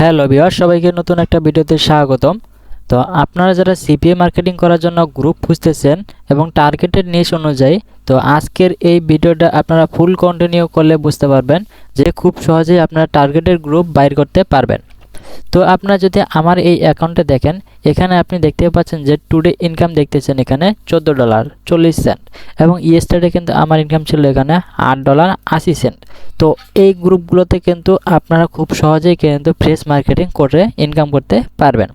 Hello Bihar সবাইকে নতুন একটা ভিডিওতে স্বাগতম। তো আপনারা যারা সিপিএ মার্কেটিং করার জন্য গ্রুপ খুঁজতেছেন এবং টার্গেটেড নিশ অনুযায়ী, তো আজকের এই ভিডিওটা আপনারা ফুল কন্টিনিউ করলে বুঝতে পারবেন যে খুব সহজেই আপনারা টার্গেটেড গ্রুপ বাইর করতে পারবেন। তো আপনারা যদি আমার এই অ্যাকাউন্টে দেখেন, এখানে আপনি দেখতে পাচ্ছেন যে টুডে ইনকাম দেখতেছেন এখানে চোদ্দ ডলার চল্লিশ সেন্ট এবং ইয়েস্টারডে কিন্তু আমার ইনকাম ছিল এখানে আট ডলার আশি সেন্ট তো এই গ্রুপগুলোতে কিন্তু আপনারা খুব সহজেই কিন্তু ফ্রেশ মার্কেটিং করে ইনকাম করতে পারবেন।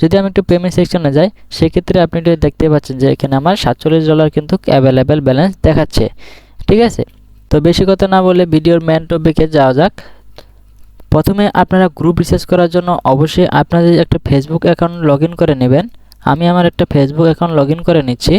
যদি আমি একটু পেমেন্ট সেকশনে যাই, সেক্ষেত্রে আপনি দেখতে পাচ্ছেন যে এখানে আমার সাতচল্লিশ ডলার কিন্তু অ্যাভেলেবেল ব্যালেন্স দেখাচ্ছে, ঠিক আছে? তো বেশি কথা না বলে ভিডিওর ম্যান টপিকে যাওয়া যাক। প্রথমে আপনারা গ্রুপ রিসার্চ করার জন্য অবশ্যই আপনাদের একটা ফেসবুক অ্যাকাউন্ট লগ করে নেবেন। আমি আমার একটা ফেসবুক অ্যাকাউন্ট লগ করে নিচ্ছি।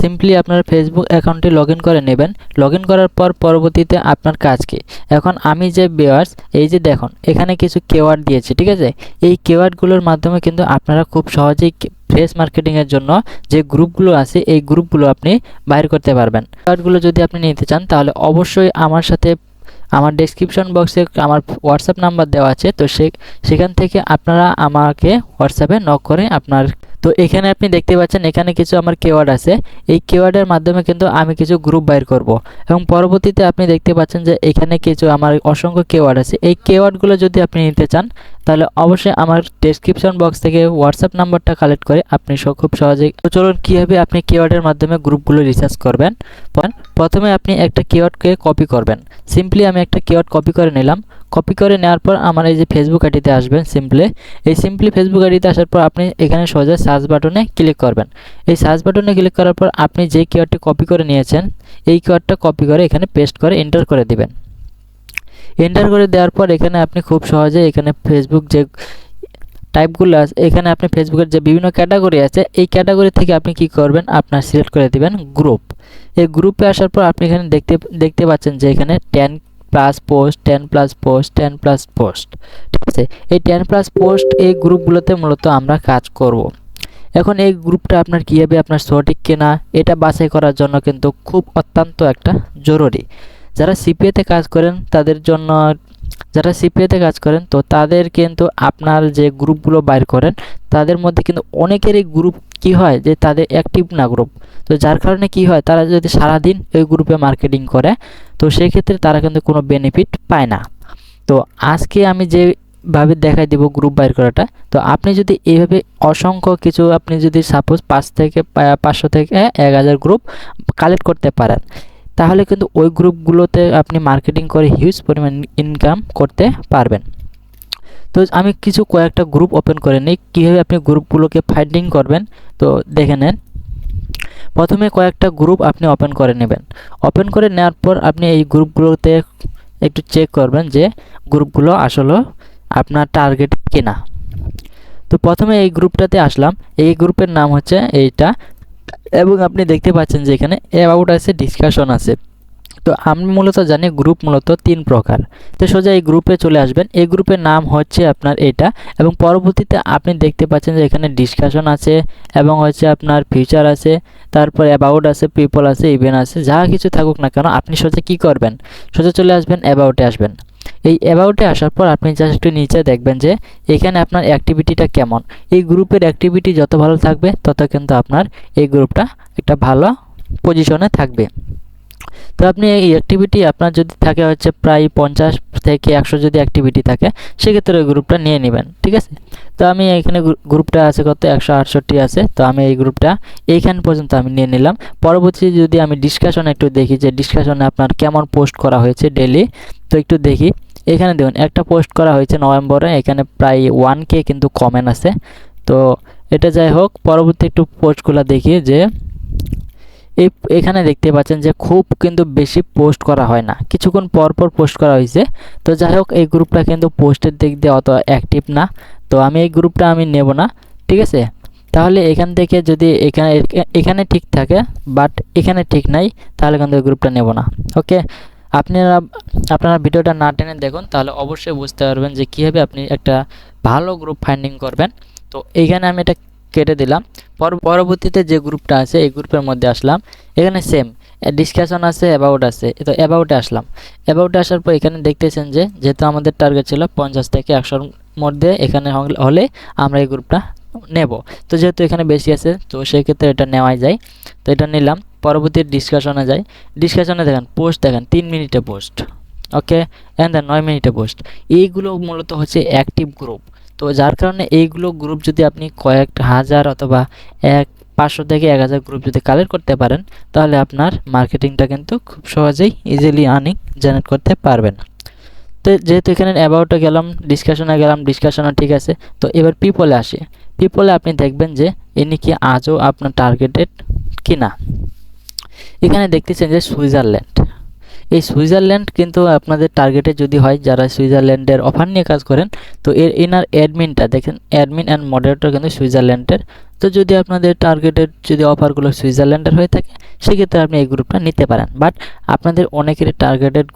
সিম্পলি আপনার ফেসবুক অ্যাকাউন্টটি লগ করে নেবেন। লগ করার পর পরবর্তীতে আপনার কাজ কি? এখন আমি যে বেয়ার্স এই যে দেখুন, এখানে কিছু কেওয়ার্ড দিয়েছে, ঠিক আছে? এই কেওয়ার্ডগুলোর মাধ্যমে কিন্তু আপনারা খুব সহজেই ফ্রেশ মার্কেটিংয়ের জন্য যে গ্রুপগুলো আছে, এই গ্রুপগুলো আপনি বাইর করতে পারবেন। কার্ডগুলো যদি আপনি নিতে চান, তাহলে অবশ্যই আমার সাথে, আমার ডেসক্রিপশন বক্সে আমার হোয়াটসঅ্যাপ নাম্বার দেওয়া আছে। তো সে, সেখান থেকে আপনারা আমাকে হোয়াটসঅ্যাপে নক করে আপনার তো এখানে আপনি দেখতে পাচ্ছেন এখানে কিছু আমার কেওয়ার্ড আছে। এই কেওয়ার্ডের মাধ্যমে কিন্তু আমি কিছু গ্রুপ বাইর করব। এবং পরবর্তীতে আপনি দেখতে পাচ্ছেন যে এখানে কিছু আমার অসংখ্য কেওয়ার্ড আছে। এই কেওয়ার্ডগুলো যদি আপনি নিতে চান, তাহলে অবশ্যই আমার ডেসক্রিপশন বক্স থেকে হোয়াটসঅ্যাপ নাম্বারটা কালেক্ট করে আপনি খুব সহজেই চলুন কীভাবে আপনি কেওয়ার্ডের মাধ্যমে গ্রুপগুলো রিসার্চ করবেন। প্রথমে আপনি একটা কেওয়ার্ডকে কপি করবেন। সিম্পলি আমি একটা কেওয়ার্ড কপি করে নিলাম। কপি করে নেওয়ার পর আমার এই যে ফেসবুক আইডিতে আসবেন সিম্পলি এই সিম্পলি ফেসবুক আইডিতে আসার পর আপনি এখানে সোজা সার্চ বাটনে ক্লিক করবেন। এই সার্চ বাটনে ক্লিক করার পর আপনি যে কিওয়ার্ডটি কপি করে নিয়েছেন, এই কিওয়ার্ডটা কপি করে এখানে পেস্ট করে এন্টার করে দিবেন। এন্টার করে দেওয়ার পর এখানে আপনি খুব সহজে এখানে ফেসবুক যে টাইপগুলো আছে, এখানে আপনি ফেসবুকের যে বিভিন্ন ক্যাটাগরি আছে, এই ক্যাটাগরি থেকে আপনি কি করবেন? আপনার সিলেক্ট করে দিবেন গ্রুপ এই গ্রুপে আসার পর আপনি এখানে দেখতে দেখতে পাচ্ছেন যে এখানে ten plus post ten plus post ten plus post ঠিক আছে? এই টেন প্লাস পোস্ট এই গ্রুপগুলোতে মূলত আমরা কাজ করব। এখন এই গ্রুপটা আপনার কীভাবে আপনার সঠিক কেনা, এটা বাছাই করার জন্য কিন্তু খুব অত্যন্ত একটা জরুরি। যারা সিপিএতে কাজ করেন, তাদের জন্য, যারা সিপিএতে কাজ করেন, তো তাদের কিন্তু আপনার যে গ্রুপগুলো বাইর করেন, তাদের মধ্যে কিন্তু অনেকেরই গ্রুপ কি হয় যে তাদের অ্যাক্টিভ না গ্রুপ তো যার কারণে কি হয়, তারা যদি সারাদিন ওই গ্রুপে মার্কেটিং করে, তো সেই ক্ষেত্রে তারা কিন্তু কোনো বেনিফিট পায় না। তো আজকে আমি যে ভাবে দেখাই দিব গ্রুপ বাইর করাটা। তো আপনি যদি এইভাবে অসংখ্য কিছু আপনি যদি সাপোজ পাঁচ থেকে পাঁচশো থেকে এক হাজার গ্রুপ কালেক্ট করতে পারেন, তাহলে কিন্তু ওই গ্রুপগুলোতে আপনি মার্কেটিং করে হিউজ পরিমাণ ইনকাম করতে পারবেন। তো আমি কিছু কয়েকটা গ্রুপ ওপেন করে নিই, কীভাবে আপনি গ্রুপগুলোকে ফাইন্ডিং করবেন, তো দেখে নেন। প্রথমে কয়েকটা গ্রুপ আপনি ওপেন করে নেবেন। ওপেন করে নেওয়ার পর আপনি এই গ্রুপগুলোতে একটু চেক করবেন যে গ্রুপগুলো আসলে আপনার টার্গেট কেনা? তো প্রথমে এই গ্রুপটাতে আসলাম। এই গ্রুপের নাম হচ্ছে এইটা। এবং আপনি দেখতে পাচ্ছেন যে এখানে অ্যাবাউট আছে ডিসকাশন আছে। তো আমি মূলত জানি গ্রুপ মূলত তিন প্রকার। তো সোজা এই গ্রুপে চলে আসবেন। এই গ্রুপের নাম হচ্ছে আপনার এটা এবং পরবর্তীতে আপনি দেখতে পাচ্ছেন যে এখানে ডিসকাশন আছে, এবং হচ্ছে আপনার ফিউচার আছে, তারপর অ্যাবাউট আছে পিপল আছে ইভেন্ট আছে যা কিছু থাকুক না কেন, আপনি সোজা কি করবেন? সোজা চলে আসবেন অ্যাবাউটে আসবেন। এই অ্যাবাউটে আসার পর আপনি জাস্ট একটু নিচে দেখবেন যে এখানে আপনার অ্যাক্টিভিটিটা কেমন। এই গ্রুপের অ্যাক্টিভিটি যত ভালো থাকবে, তত কিন্তু আপনার এই গ্রুপটা একটা ভালো পজিশনে থাকবে। তো আপনি এই অ্যাক্টিভিটি আপনার যদি থাকে হচ্ছে প্রায় পঞ্চাশ থেকে একশো যদি অ্যাক্টিভিটি থাকে, সেক্ষেত্রে ওই গ্রুপটা নিয়ে নেবেন, ঠিক আছে? তো আমি এখানে গ্রুপটা আছে কত? একশো আটষট্টি আছে। তো আমি এই গ্রুপটা এইখান পর্যন্ত আমি নিয়ে নিলাম। পরবর্তী যদি আমি ডিসকাশন একটু দেখি যে ডিসকাশনে আপনার কেমন পোস্ট করা হয়েছে ডেলি তো একটু দেখি। এখানে দেখুন, একটা পোস্ট করা হয়েছে নভেম্বরে, এখানে প্রায় ওয়ান কে কিন্তু কমেন্ট আছে। তো এটা যাই হোক, পরবর্তী একটু পোস্টগুলো দেখি যে, এই এখানে দেখতে পাচ্ছেন যে খুব কিন্তু বেশি পোস্ট করা হয় না। কিছুক্ষণ পর পর পোস্ট করা হয়েছে। তো যাই হোক, এই গ্রুপটা কিন্তু পোস্টের দিক দিয়ে অত অ্যাক্টিভ না। তো আমি এই গ্রুপটা আমি নেব না, ঠিক আছে? তাহলে এখান থেকে যদি এখানে এখানে ঠিক থাকে বাট এখানে ঠিক নাই, তাহলে কিন্তু এই গ্রুপটা নেব না ওকে আপনারা আপনারা ভিডিওটা না টেনে দেখুন, তাহলে অবশ্যই বুঝতে পারবেন যে কীভাবে আপনি একটা ভালো গ্রুপ ফাইন্ডিং করবেন। তো এইখানে আমি এটা কেটে দিলাম। পরবর্তীতে যে গ্রুপটা আছে, এই গ্রুপের মধ্যে আসলাম। এখানে সেম ডিসকাশন আছে অ্যাবাউট আছে। তো অ্যাবাউটে আসলাম। অ্যাবাউটে আসার পর এখানে দেখতেছেন যে, যেহেতু আমাদের টার্গেট ছিল পঞ্চাশ থেকে একশোর মধ্যে, এখানে হলে আমরা এই গ্রুপটা নেব। তো যেহেতু এখানে বেশি আছে, তো সেক্ষেত্রে এটা নেওয়াই যায়। তো এটা নিলাম। পরবর্তী ডিসকাশনে যাই। ডিসকাশনে দেখেন পোস্ট দেখেন, তিন মিনিটে পোস্ট ওকে অ্যান্ড দেন নয় মিনিটে পোস্ট এইগুলো মূলত হচ্ছে অ্যাক্টিভ গ্রুপ তো যার কারণে এইগুলো গ্রুপ যদি আপনি কয়েক হাজার অথবা এক, পাঁচশো থেকে এক হাজার গ্রুপ যদি কালেক্ট করতে পারেন, তাহলে আপনার মার্কেটিংটা কিন্তু খুব সহজেই ইজিলি আর্নিং জেনারেট করতে পারবেন। তো যেহেতু এখানে অ্যাবাউটে গেলাম ডিসকাশনে গেলাম ডিসকাশনে ঠিক আছে। তো এবার পিপলে আসি। পিপলে আপনি দেখবেন যে ইনি কি আজও আপনার টার্গেটেড কি না এখানে দেখতেছেন যে সুইজারল্যান্ড। এই সুইজারল্যান্ড কিন্তু আপনাদের টার্গেটে যদি হয়, যারা সুইজারল্যান্ডের অফার নিয়ে কাজ করেন, তো এর এনার অ্যাডমিনটা দেখেন অ্যাডমিন অ্যান্ড মডারেটর কিন্তু সুইজারল্যান্ডের। তো যদি আপনাদের টার্গেটের যদি অফারগুলো সুইজারল্যান্ডের হয়ে থাকে, সেক্ষেত্রে আপনি এই গ্রুপটা নিতে পারেন। বাট আপনাদের অনেকেরই টার্গেটেড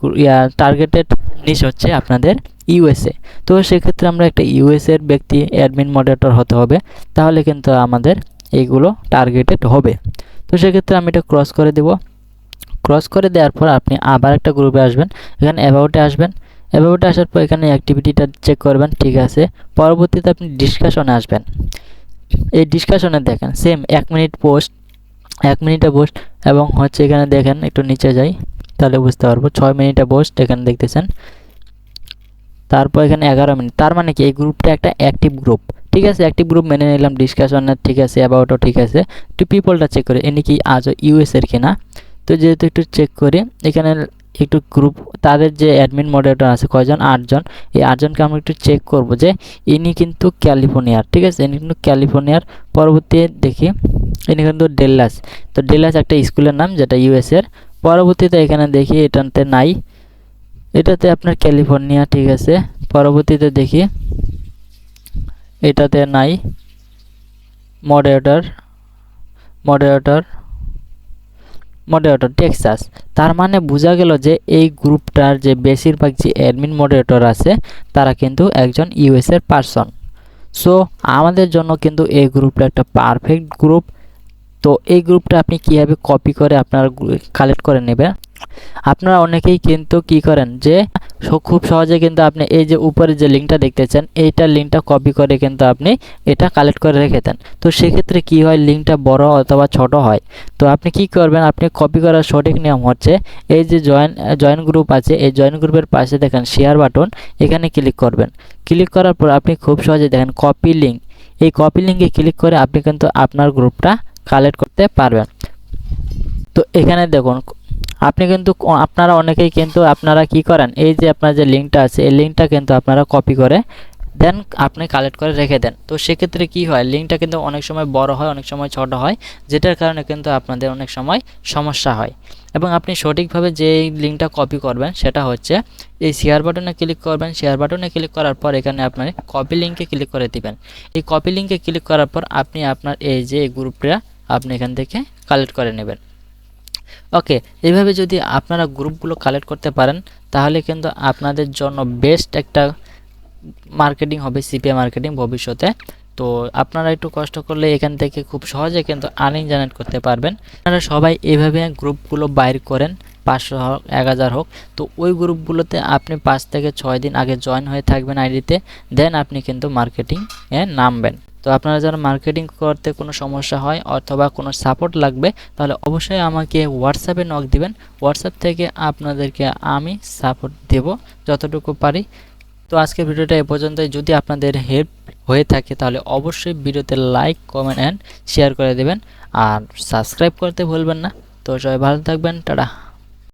টার্গেটেড নিশ হচ্ছে আপনাদের ইউএসএ তো সেক্ষেত্রে আমরা একটা ইউএসএর ব্যক্তি অ্যাডমিন মডারেটর হতে হবে, তাহলে কিন্তু আমাদের এইগুলো টার্গেটেড হবে। তো সেক্ষেত্রে আমি এটা ক্রস করে দেব। ক্রস করে দেওয়ার পর আপনি আবার একটা গ্রুপে আসবেন। এখানে অ্যাবাউটে আসবেন। অ্যাবাউটে আসার পর এখানে অ্যাক্টিভিটিটা চেক করবেন, ঠিক আছে? পরবর্তীতে আপনি ডিসকাশনে আসবেন। এই ডিসকাশনে দেখেন সেম এক মিনিট পোস্ট এক মিনিটে পোস্ট এবং হচ্ছে এখানে দেখেন, একটু নিচে যাই, তাহলে বুঝতে পারব। ছয় মিনিটে পোস্ট এখানে দেখতেছেন। তারপর এখানে এগারো মিনিট তার মানে কি? এই গ্রুপটা একটা অ্যাক্টিভ গ্রুপ ঠিক আছে অ্যাক্টিভ গ্রুপ মেনে নিলাম ডিসকাশনের ঠিক আছে অ্যাবাউটও ঠিক আছে। একটু পিপলটা চেক করে এনে কি আজও ইউএসের কিনা? তো যেহেতু একটু চেক করি, এখানে একটু গ্রুপ তাদের যে অ্যাডমিন মডারেটর আছে, কয়জন? আটজন। এই আটজনকে আমরা একটু চেক করব যে ইনি কিন্তু ক্যালিফোর্নিয়ার ঠিক আছে? ইনি কিন্তু ক্যালিফোর্নিয়ার পরবর্তী দেখি, ইনি কিন্তু ডেল্লাস তো ডেল্লাস একটা স্কুলের নাম, যেটা ইউএসের পরবর্তীতে এখানে দেখি, এটাতে নাই। এটাতে আপনার ক্যালিফোর্নিয়া ঠিক আছে? পরবর্তীতে দেখি এটাতে নাই। মডারেটর মডারেটর মডারেটর টেক্সাস তার মানে বোঝা গেল যে এই গ্রুপটার যে বেশিরভাগ যে অ্যাডমিন মডারেটর আছে, তারা কিন্তু একজন ইউএসের পারসন সো আমাদের জন্য কিন্তু এই গ্রুপটা একটা পারফেক্ট গ্রুপ তো এই গ্রুপটা আপনি কীভাবে কপি করে আপনার কালেক্ট করে নেবেন? আপনারা অনেকেই কিন্তু কি করেন যে খুব সহজে কিন্তু আপনি এই যে উপরে যে লিঙ্কটা দেখতেছেন, এইটার লিঙ্কটা কপি করে কিন্তু আপনি এটা কালেক্ট করে রেখে দেন। তো সেক্ষেত্রে কি হয়, লিঙ্কটা বড় অথবা ছোট হয়? তো আপনি কি করবেন, আপনি কপি করার সঠিক নিয়ম হচ্ছে, এই যে জয়েন জয়েন গ্রুপ আছে, এই জয়েন গ্রুপের পাশে দেখেন শেয়ার বাটন এখানে ক্লিক করবেন। ক্লিক করার পর আপনি খুব সহজে দেখেন কপি লিঙ্ক এই কপি লিঙ্কে ক্লিক করে আপনি কিন্তু আপনার গ্রুপটা কালেক্ট করতে পারবেন। তো এখানে দেখুন আপনি কিন্তু আপনারা অনেকেই কিন্তু আপনারা কি করেন? এই যে আপনার যে লিঙ্কটা আছে, এই লিঙ্কটা কিন্তু আপনারা কপি করে দেন, আপনি কালেক্ট করে রেখে দেন। তো সেক্ষেত্রে কি হয়? লিঙ্কটা কিন্তু অনেক সময় বড় হয়, অনেক সময় ছোট হয়, যেটার কারণে কিন্তু আপনাদের অনেক সময় সমস্যা হয়। এবং আপনি সঠিকভাবে যে লিঙ্কটা কপি করবেন, সেটা হচ্ছে এই শেয়ার বাটনে ক্লিক করবেন। শেয়ার বাটনে ক্লিক করার পর এখানে আপনার কপি লিঙ্কে ক্লিক করে দিবেন। এই কপি লিঙ্কে ক্লিক করার পর আপনি আপনার এই যে গ্রুপটা আপনি এখান থেকে কালেক্ট করে নেবেন। ওকে এইভাবে যদি আপনারা গ্রুপগুলো কালেক্ট করতে পারেন, তাহলে কিন্তু আপনাদের জন্য বেস্ট একটা মার্কেটিং হবে, সিপিএ মার্কেটিং ভবিষ্যতে। তো আপনারা একটু কষ্ট করলে এখান থেকে খুব সহজে কিন্তু আর্নিং জেনারেট করতে পারবেন। আপনারা সবাই এইভাবে গ্রুপগুলো বাইর করেন, পাঁচশো হোক, এক হাজার হোক, তো ওই গ্রুপগুলোতে আপনি পাঁচ থেকে ছয় দিন আগে জয়েন হয়ে থাকবেন আইডিতে দেন আপনি কিন্তু মার্কেটিং এ নামবেন। তো আপনারা যারা মার্কেটিং করতে কোনো সমস্যা হয় অথবা কোনো সাপোর্ট লাগবে, তাহলে অবশ্যই আমাকে হোয়াটসঅ্যাপে নক দিবেন। হোয়াটসঅ্যাপ থেকে আপনাদেরকে আমি সাপোর্ট দেব যতটুকু পারি। তো আজকের ভিডিওটা এ পর্যন্তই। যদি আপনাদের হেল্প হয়ে থাকে, তাহলে অবশ্যই ভিডিওতে লাইক কমেন্ট অ্যান্ড শেয়ার করে দেবেন। আর সাবস্ক্রাইব করতে ভুলবেন না। তো সবাই ভালো থাকবেন। টাটা।